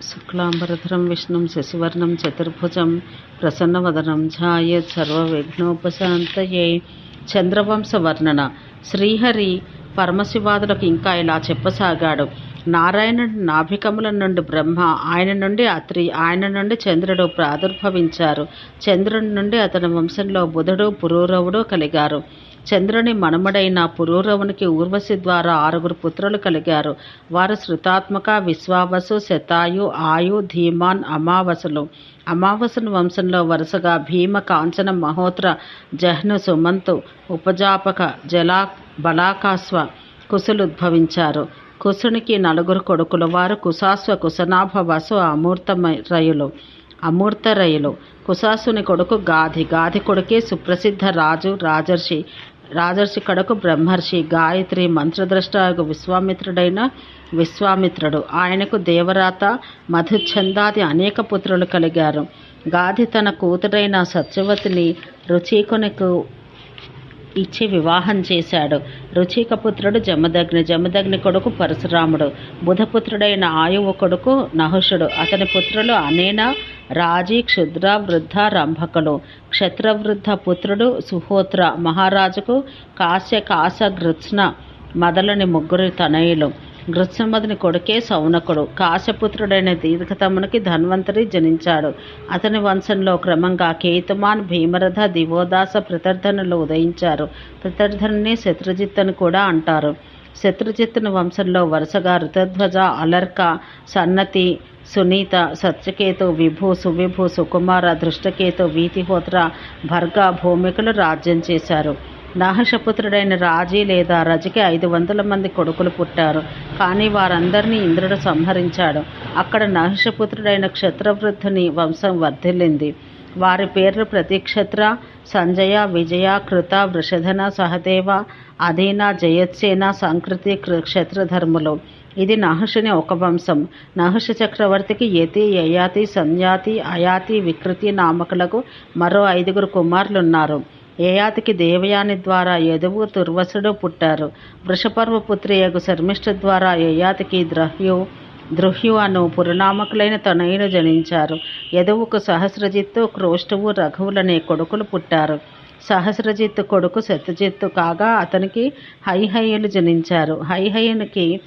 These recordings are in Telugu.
శుక్లాంబరధరం విష్ణుం శశివర్ణం చతుర్భుజం ప్రసన్నవదనం ఝాయేత్ సర్వవిఘ్నోపశాంతయే చంద్రవంశ వర్ణన శ్రీహరి పరమశివాదులకు ఇంకా ఇలా చెప్పసాగాడు. నారాయణుడి నాభికముల నుండి బ్రహ్మ ఆయన నుండి అత్రి ఆయన నుండి చంద్రుడు ప్రాదుర్భవించారు. చంద్రుడి నుండి అతని వంశంలో బుధుడు పురూరవుడు కలిగారు. చంద్రుని మనుమడైన పురూరవునికి ఊర్వశి ద్వారా ఆరుగురు పుత్రులు కలిగారు. వారు శృతాత్మక విశ్వావసు శతాయు ఆయు ధీమాన్ అమావసులు. అమావసుని వంశంలో వరుసగా భీమ కాంచన మహోత్ర జహ్ను సుమంతు ఉపజాపక జలా బలాకాస్వ కుశులు ఉద్భవించారు. కుశునికి నలుగురు కొడుకులు. వారు కుశాస్వ కుశనాభ వసు అమూర్తరయులు అమూర్తరయులు. కుశాసుని కొడుకు గాధి. గాధి కొడుకే సుప్రసిద్ధ రాజు రాజర్షి. రాజర్షి కడకు బ్రహ్మర్షి గాయత్రి మంత్రద్రష్ట విశ్వామిత్రుడైన విశ్వామిత్రుడు. ఆయనకు దేవరాత మధుచందాది అనేక పుత్రులు కలిగారు. గాధి తన కూతురైన సత్యవతిని రుచికొనకు ఇచ్చి వివాహం చేశాడు. రుచికపుత్రుడు జమదగ్ని జమదగ్ని కొడుకు పరశురాముడు. బుధపుత్రుడైన ఆయువు కొడుకు నహుషుడు. అతని పుత్రులు అనేన రాజీ క్షుద్ర వృద్ధ రంభకులు. క్షత్రవృద్ధ పుత్రుడు సుహోత్ర. మహారాజుకు కాశ్య కాశ గృత్స్న మొదలని ముగ్గురు తనయులు. గృత్సమదుని కొడుకే సౌనకుడు. కాశపుత్రుడైన దీర్ఘతమునికి ధన్వంతరి జనించాడు. అతని వంశంలో క్రమంగా కేతుమాన్ భీమరథ దివోదాస ప్రతర్ధనులు ఉదయించారు. ప్రతర్ధనుని శత్రుజిత్తని కూడా అంటారు. శత్రుజిత్తుని వంశంలో వరుసగా రుతధ్వజ అలర్క సన్నతి సునీత సత్యకేతు విభు సువిభు సుకుమార దృష్టకేతు వీతిహోత్ర భర్గ భూమికులు రాజ్యం చేశారు. దాహశపుత్రుడైన రాజీ లేదా రజకి ఐదు వందల మంది కొడుకులు పుట్టారు. కానీ వారందరినీ ఇంద్రుడు సంహరించాడు. అక్కడ నహర్షపుత్రుడైన క్షత్రవృద్ధుని వంశం వర్ధిల్లింది. వారి పేర్లు ప్రతిక్షత్ర సంజయ విజయ కృత వృషధన సహదేవ అధీన జయత్సేన సంకృతి క్షత్రధర్ములు. ఇది నహషుని ఒక వంశం. నహష చక్రవర్తికి యతి యయాతి సంయాతి అయాతి వికృతి నామకులకు మరో ఐదుగురు కుమారులున్నారు. యయాతికి దేవయాని ద్వారా యదువు తుర్వసుడు పుట్టారు? వృషపర్వ పుత్రియగు శర్మిష్ఠ ద్వారా యయాతికి ద్రహ్యు దృహ్యు అను పురనామకులైన తనయును జనించారు. యదువుకు సహస్రజిత్తు క్రోష్ఠువు రఘువులనే కొడుకులు పుట్టారు. సహస్రజిత్తు కొడుకు శతజిత్తు కాగా అతనికి హైహయ్యులు జనించారు. హైహయ్యునికి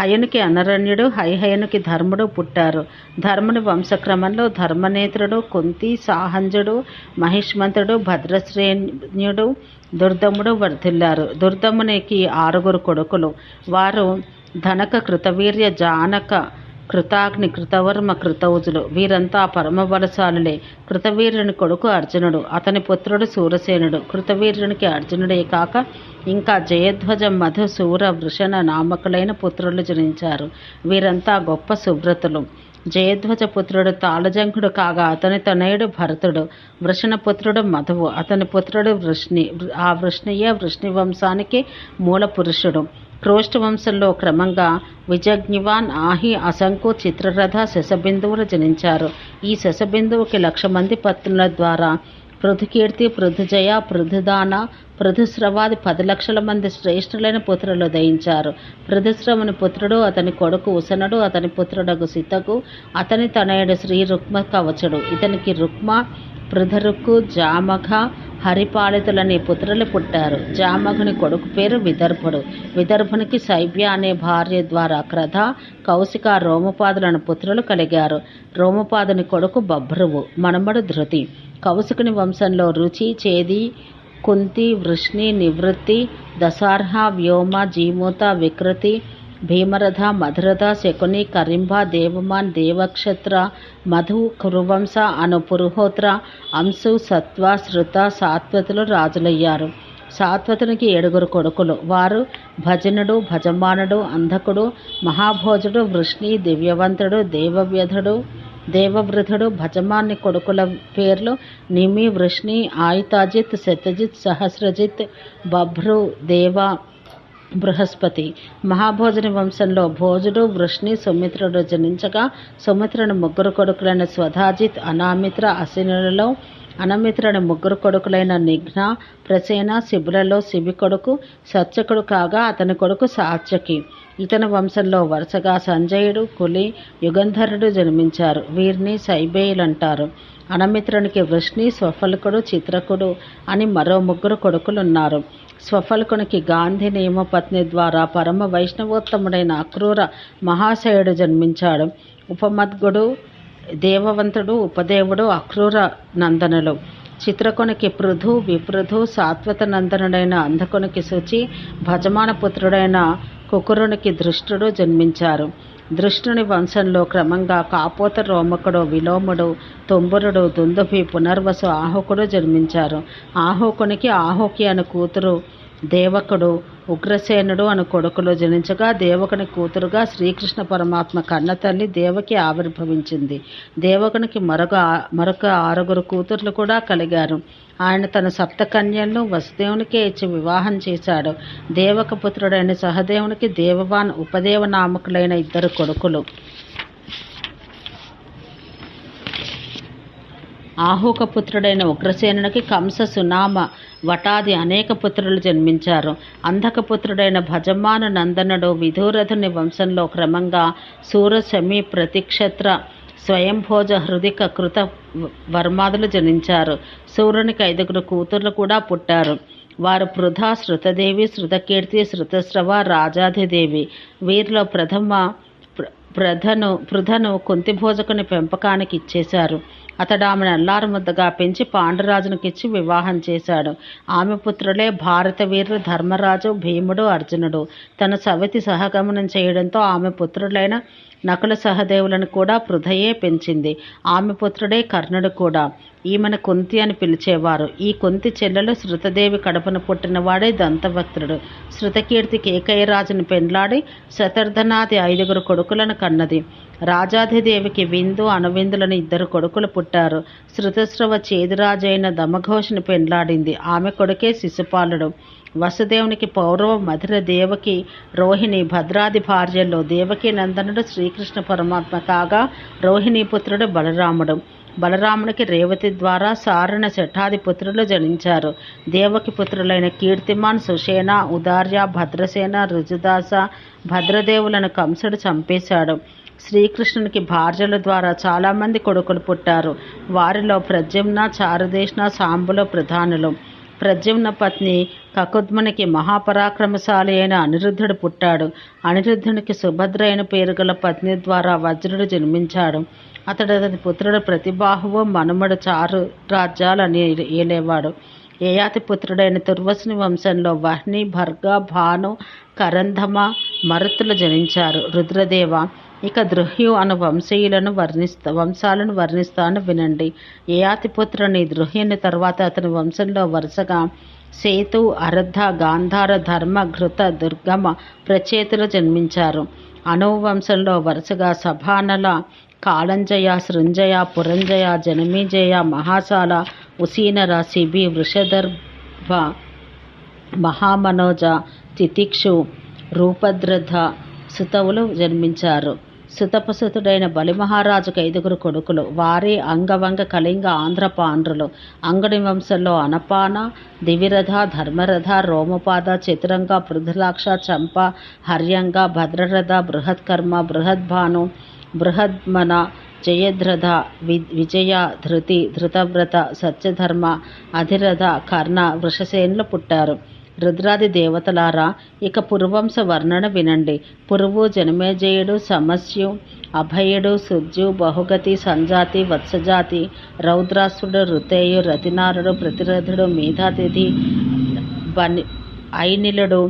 హయనుకి అనరణ్యుడు హైహయనుకి ధర్ముడు పుట్టారు. ధర్ముని వంశక్రమంలో ధర్మనేత్రుడు కుంతి సాహంజుడు మహిష్మంతుడు భద్రశ్రేణ్యుడు దుర్దముడు వర్ధిల్లారు. దుర్దమునికి ఆరుగురు కొడుకులు. వారు ధనక కృతవీర్య జానక కృతాగ్ని కృతవర్మ కృతౌజులు. వీరంతా పరమబలశాలులే. కృతవీరుని కొడుకు అర్జునుడు. అతని పుత్రుడు సూరసేనుడు. కృతవీరునికి అర్జునుడే కాక ఇంకా జయధ్వజ మధు సూర వృషణ నామకులైన పుత్రులు జనించారు. వీరంతా గొప్ప సుబ్రతులు జయధ్వజ పుత్రుడు తాళజంకుడు కాగా అతని తనయుడు భరతుడు. వృషణ పుత్రుడు మధువు. అతని పుత్రుడు వృష్ణి. ఆ వృష్ణియే వృష్ణి వంశానికి మూల పురుషుడు క్రోష్ట వంశంలో క్రమంగా విజగ్నివాన్ ఆహి అశంకు చిత్రరథ శశబిందువులు జనించారు. ఈ శశబిందువుకి లక్ష మంది పత్నుల ద్వారా పృథుకీర్తి పృథుజయ పృథుదాన పృథుశ్రవాది పది లక్షల మంది శ్రేష్ఠులైన పుత్రులు దయించారు పృథుశ్రవుని పుత్రుడు అతని కొడుకు ఉసనుడు అతని పుత్రుడగు సితకు అతని తనయుడు శ్రీ రుక్మ కవచుడు. ఇతనికి రుక్మ పృథరుకు జామఘ హరిపాలితులనే పుత్రులు పుట్టారు. జామఘుని కొడుకు పేరు విదర్భుడు. విదర్భునికి శైవ్య అనే భార్య ద్వారా క్రధ కౌశిక రోమపాదులను పుత్రులు కలిగారు. రోమపాదుని కొడుకు బభ్రువు మనమడు ధృతి. కౌశికుని వంశంలో రుచి చేది కుంతి వృష్ణి నివృత్తి దశార్హ వ్యోమ జీమూత వికృతి భీమరథ మధురథ శకుని కరింభ దేవమాన్ దేవక్షత్ర మధు కురువంశ అను పురుహోత్ర అంశు సత్వ శృత సాత్వతులు రాజులయ్యారు. సాత్వతునికి ఏడుగురు కొడుకులు. వారు భజనుడు భజమానుడు అంధకుడు మహాభోజుడు వృష్ణి దివ్యవంతుడు దేవవ్యధుడు దేవవృధుడు భజమాన్ని కొడుకుల పేర్లు నిమి వృష్ణి ఆయుతాజిత్ సత్యజిత్ సహస్రజిత్ బభ్రు దేవ బృహస్పతి. మహాభోజని వంశంలో భోజుడు వృష్ణి సుమిత్రుడు జనించగా సుమిత్రుని ముగ్గురు కొడుకులైన స్వధాజిత్ అనామిత్ర అసినులలో అనమిత్రుని ముగ్గురు కొడుకులైన నిఘ్న ప్రసేన శిబులలో శిబి కొడుకు సత్యకుడు కాగా అతని కొడుకు సాత్యకి. ఇతని వంశంలో వరుసగా సంజయుడు కులి యుగంధరుడు జన్మించారు. వీరిని సైబేయులు అంటారు అనమిత్రునికి వృష్ణి స్వఫలకుడు చిత్రకుడు అని మరో ముగ్గురు కొడుకులున్నారు. స్వఫలకునికి గాంధీ నియమపత్ని ద్వారా పరమ వైష్ణవోత్తముడైన అక్రూర మహాశయుడు జన్మించాడు. ఉపమద్గుడు దేవవంతుడు ఉపదేవుడు అక్రూర నందనులు. చిత్రకొనికి పృథు విపృథు సాత్వత నందనుడైన అంధకునికి శుచి భజమాన పుత్రుడైన కుకురునికి దృష్టుడు జన్మించారు. దృష్టుని వంశంలో క్రమంగా కాపోత రోమకుడు విలోముడు తొంబురుడు దుందుభి పునర్వసు ఆహుకుడు జన్మించారు. ఆహుకునికి ఆహుకి అను కూతురు దేవకుడు ఉగ్రసేనుడు అను కొడుకులు జనించగా దేవకుని కూతురుగా శ్రీకృష్ణ పరమాత్మ కన్నతల్లి దేవకి ఆవిర్భవించింది. దేవకునికి మరొక మరొక ఆరుగురు కూతుర్లు కూడా కలిగారు. ఆయన తన సప్తకన్యలను వసుదేవునికే ఇచ్చి వివాహం చేశాడు. దేవకపుత్రుడైన సహదేవునికి దేవవాన్ ఉపదేవ నామకులైన ఇద్దరు కొడుకులు. ఆహూక పుత్రుడైన ఉగ్రసేనునికి కంస సునామ వటాది అనేక పుత్రులు జన్మించారు. అంధకపుత్రుడైన భజమాన నందనుడు విధూరథుని వంశంలో క్రమంగా సూరశమి ప్రతిక్షత్ర స్వయంభోజ హృదిక కృత వర్మాదులు జనించారు. సూర్యునికి ఐదుగురు కూతుర్లు కూడా పుట్టారు. వారు పృథా శృతదేవి శృతకీర్తి శృతశ్రవ రాజాధిదేవి. వీరిలో ప్రథమ ప్రధను పృథను కుంతిభోజకుని పెంపకానికి ఇచ్చేశారు. అతడు ఆమెను అల్లారు ముద్దగా పెంచి పాండురాజునికిచ్చి వివాహం చేశాడు. ఆమె పుత్రులే భారత వీరులు ధర్మరాజు భీముడు అర్జునుడు. తన సవతి సహగమనం చేయడంతో ఆమె పుత్రులైన నకుల సహదేవులను కూడా పృథయే పెంచింది. ఆమె పుత్రుడే కర్ణుడు కూడా. ఈమెను కుంతి అని పిలిచేవారు. ఈ కుంతి చెల్లెలు శృతదేవి కడపన పుట్టినవాడే దంతభక్తుడు శృతకీర్తి కేకయ్యరాజును పెండ్లాడి శతర్ధనాది ఐదుగురు కొడుకులను కన్నది. రాజాధిదేవికి విందు అణవిందులను ఇద్దరు కొడుకులు పుట్టారు. శృతస్రవ చేదురాజైన దమఘోషను పెండ్లాడింది. ఆమె కొడుకే శిశుపాలుడు. వసుదేవునికి పౌరవ మధుర దేవకి రోహిణి భద్రాది భార్యల్లో దేవకి నందనుడు శ్రీకృష్ణ పరమాత్మ కాగా రోహిణి పుత్రుడు బలరాముడు. బలరామునికి రేవతి ద్వారా సారణ శఠాది పుత్రులు జనించారు. దేవకి పుత్రులైన కీర్తిమాన్ సుషేన ఉదార్య భద్రసేన రుజుదాస భద్రదేవులను కంసుడు చంపేశాడు. శ్రీకృష్ణునికి భార్యల ద్వారా చాలామంది కొడుకులు పుట్టారు. వారిలో ప్రద్యుమ్న చారుదేశ్న సాంబుల ప్రధానులు. ప్రద్యుమ్న పత్ని కకుద్మునికి మహాపరాక్రమశాలి అయిన అనిరుద్ధుడు పుట్టాడు. అనిరుద్ధునికి సుభద్ర అయిన పేరు గల పత్ని ద్వారా వజ్రుడు జన్మించాడు. అతడు అతని పుత్రుడు ప్రతిబాహువు మనుమడు చారు రాజ్యాలని ఏలేవాడు. ఏయాతి పుత్రుడైన తుర్వసుని వంశంలో వహ్ని భర్గ భాను కరంధమ మరుతులు జనించారు. రుద్రదేవ ఇక దృహ్యు అను వంశీయులను వర్ణిస్తా వంశాలను వర్ణిస్తాను వినండి. యయాతిపుత్రుని దృహ్యుని తర్వాత అతని వంశంలో వరుసగా సేతు అరద్ధ గాంధార ధర్మ ఘృత దుర్గమ ప్రచేతులు జన్మించారు. అనువు వంశంలో వరుసగా సభానల కాళంజయ సృంజయ పురంజయ జనమీజయ మహాసాల ఉసీనర శిబి వృషదర్భ మహామనోజ తితిక్షు రూపద్రథ సుతవులు జన్మించారు. సుతపసుతుడైన బలిమహారాజుకు ఐదుగురు కొడుకులు. వారే అంగవంగ కళింగ ఆంధ్ర పాండ్రులు. అంగడి వంశంలో అనపాన దివిరథ ధర్మరథ రోమపాద చతురంగ పృథులాక్ష చంప హర్యంగ భద్రరథ బృహత్కర్మ బృహద్భాను బృహద్మన జయద్రథ వి విజయ ధృతి ధృతవ్రత సత్యధర్మ అధిరథ కర్ణ వృషసేనులు పుట్టారు. రుద్రాది దేవతలారా ఇక పురువంశ వర్ణన వినండి. పురువు జనమేజయుడు సమస్యు అభయుడు సుజ్జు బహుగతి సంజాతి వత్సజాతి రౌద్రాసుడు రుతేయు రతినారుడు ప్రతిరథుడు మేధాతిథి బని ఐనిలుడు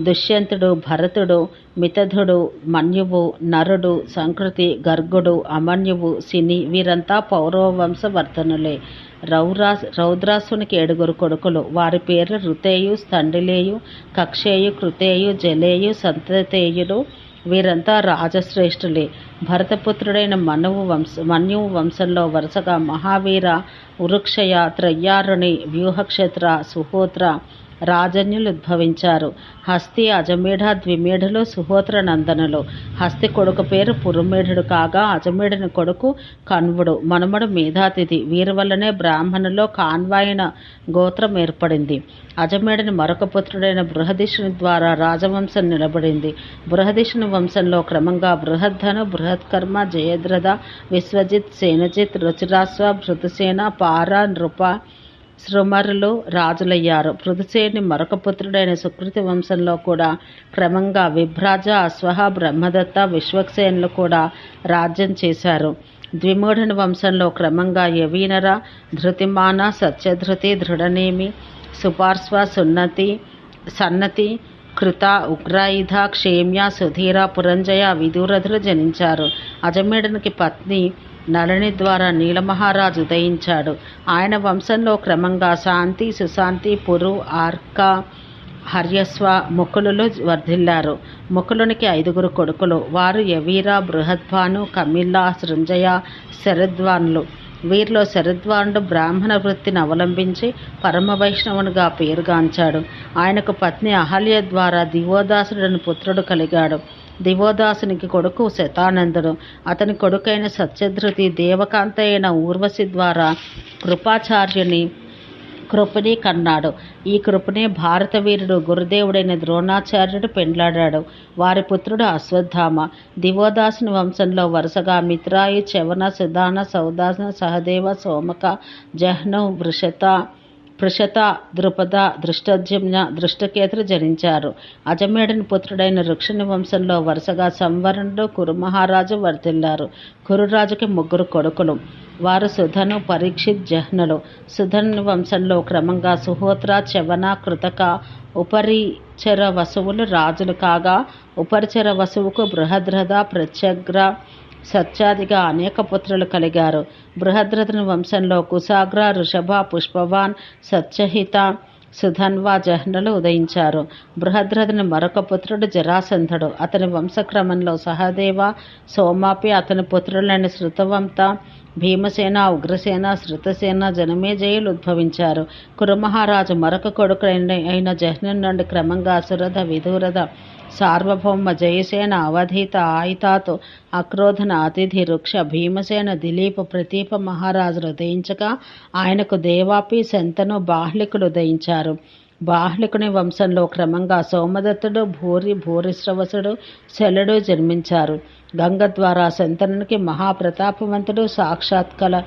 దుష్యంతుడు భరతుడు మితధుడు మన్యువు నరుడు సంకృతి గర్గుడు అమన్యువు సిని వీరంతా పౌరవ వంశ వర్ధనులే రౌరా రౌద్రాసునికి ఏడుగురు కొడుకులు. వారి పేర్లు రుతేయు స్తండిలేయు కక్షేయు కృతేయు జలేయు సంతతేయుడు వీరంతా రాజశ్రేష్ఠులే. భరతపుత్రుడైన మనువు వంశ మన్యువు వంశంలో వరుసగా మహావీర ఉరుక్షయ త్రయ్యారుణి వ్యూహక్షేత్ర సుహోత్ర రాజన్యులు ఉద్భవించారు హస్తి అజమేఢ ద్విమేఢులు సుహోత్ర నందనులు. హస్తి కొడుకు పేరు పురుమేఢుడు కాగా అజమేఢుని కొడుకు కన్వుడు. మనుమడు మేధాతిథి. వీరి వల్లనే బ్రాహ్మణులో కాన్వాయన గోత్రం ఏర్పడింది. అజమేఢుని మరొక పుత్రుడైన బృహదీషుని ద్వారా రాజవంశం నిలబడింది. బృహదీషుని వంశంలో క్రమంగా బృహద్ధను బృహత్కర్మ జయద్రథ విశ్వజిత్ సేనజిత్ రుచిరాస్వ భృతుసేన పార నృప శృమరులు రాజులయ్యారు. పృథుసేని మరొక పుత్రుడైన సుకృతి వంశంలో కూడా క్రమంగా విభ్రాజ అశ్వహ బ్రహ్మదత్త విశ్వక్సేనులు కూడా రాజ్యం చేశారు. ద్విమూఢుని వంశంలో క్రమంగా యవీనర ధృతిమాన సత్యధృతి దృఢనేమి సుపార్శ్వ సున్నతి సన్నతి కృత ఉగ్రాయుధ క్షేమ్య సుధీర పురంజయ విదూరథులు జనించారు. అజమేడునికి పత్ని నళని ద్వారా నీలమహారాజు ఉదయించాడు. ఆయన వంశంలో క్రమంగా శాంతి సుశాంతి పురు ఆర్క హర్యస్వ ముకులులు వర్ధిల్లారు. ముకులునికి ఐదుగురు కొడుకులు. వారు యవీర బృహద్వాను కమిల్లా సృంజయ శరద్వాన్లు. వీరిలో శరద్వానుడు బ్రాహ్మణ వృత్తిని అవలంబించి పరమ వైష్ణవునిగా పేరుగాంచాడు. ఆయనకు పత్ని అహల్య ద్వారా దివోదాసుడని పుత్రుడు కలిగాడు. దివోదాసునికి కొడుకు శతానందుడు. అతని కొడుకైన సత్యధృతి దేవకాంత అయిన ఊర్వశి ద్వారా కృపాచార్యుని కృపని కన్నాడు. ఈ కృపనే భారత వీరుడు గురుదేవుడైన ద్రోణాచార్యుడు పెండ్లాడాడు. వారి పుత్రుడు అశ్వత్థామ. దివోదాసుని వంశంలో వరుసగా మిత్రాయి చవన సుదాన సౌదాసన సహదేవ సోమక జహ్నం వృషత పృషత ద్రుపద దృష్టజ్యమ్న దృష్టకేతులు జనించారు. అజమేడని పుత్రుడైన రుక్షిణి వంశంలో వరుసగా సంవరణుడు కురుమహారాజు వర్ధిల్లారు కురురాజుకి ముగ్గురు కొడుకులు. వారు సుధను పరీక్షిత్ జహ్నులు. సుధను వంశంలో క్రమంగా సుహోత్ర చవన కృతక ఉపరిచర వసువులు రాజులు కాగా ఉపరిచర వసువుకు బృహద్రథ ప్రత్యగ్ర సత్యాదిగా అనేక పుత్రులు కలిగారు. బృహద్రథుని వంశంలో కుసాగ్ర ఋషభ పుష్పవాన్ సత్యహిత సుధన్వ జహ్నలు ఉదయించారు. బృహద్రథుని మరొక పుత్రుడు జరాసంధుడు. అతని వంశక్రమంలో సహదేవ సోమాపి అతని పుత్రులైన శృతవంత భీమసేన ఉగ్రసేన శృతసేన జనమేజయులు ఉద్భవించారు. కురుమహారాజు మరొక కొడుకు అయిన జహ్నం నుండి క్రమంగా సురథ విధురథ సార్వభౌమ జయసేన అవధీత ఆయితాతో అక్రోధన అతిథి వృక్ష భీమసేన దిలీప ప్రతీప మహారాజులు ఉదయించగా ఆయనకు దేవాపి శంతను బాహ్లికులు ఉదయించారు. బాహ్లికుని వంశంలో క్రమంగా సోమదత్తుడు భూరి భూరిశ్రవసుడు శలుడు జన్మించారు. గంగ ద్వారా శంతనునికి మహాప్రతాపవంతుడు సాక్షాత్కల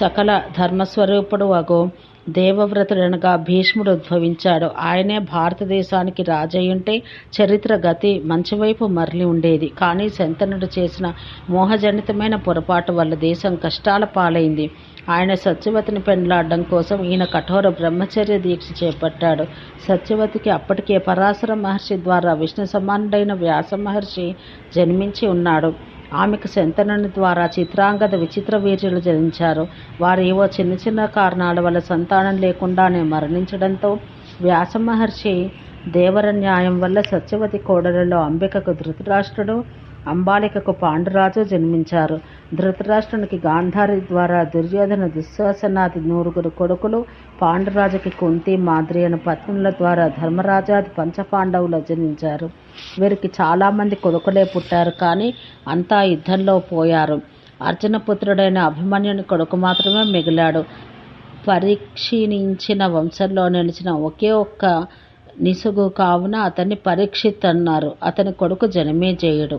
సకల ధర్మస్వరూపుడు అగు. దేవవ్రతుడనగా భీష్ముడు ఉద్భవించాడు. ఆయనే భారతదేశానికి రాజయ్యుంటే చరిత్ర గతి మంచివైపు మరలి ఉండేది. కానీ శంతనుడు చేసిన మోహజనితమైన పొరపాటు వల్ల దేశం కష్టాల పాలైంది. ఆయన సత్యవతిని పెండ్లాడడం కోసం ఈయన కఠోర బ్రహ్మచర్య దీక్ష చేపట్టాడు. సత్యవతికి అప్పటికే పరాశర మహర్షి ద్వారా విష్ణు సమానుడైన వ్యాస మహర్షి జన్మించి ఉన్నాడు. ఆమెకు శంతనుని ద్వారా చిత్రాంగద విచిత్ర వీర్యులు జరించారు వారు ఏవో చిన్న చిన్న కారణాల వల్ల సంతానం లేకుండానే మరణించడంతో వ్యాస మహర్షి దేవర న్యాయం వల్ల సత్యవతి కోడలలో అంబికకు ధృతరాష్ట్రుడు అంబాలికకు పాండురాజు జన్మించారు. ధృతరాష్ట్రునికి గాంధారి ద్వారా దుర్యోధన దుశ్శాసనాది నూరుగురు కొడుకులు పాండురాజుకి కుంతి మాద్రి అనే పత్నుల ద్వారా ధర్మరాజాది పంచపాండవులు జన్మించారు. వీరికి చాలామంది కొడుకులే పుట్టారు కానీ అంతా యుద్ధంలో పోయారు. అర్జున పుత్రుడైన అభిమన్యుని కొడుకు మాత్రమే మిగిలాడు. పరీక్షించిన వంశంలో నిలిచిన ఒకే ఒక్క నిసుగు కావున అతన్ని పరీక్షిత్ అన్నారు అతని కొడుకు జనమేజయుడు.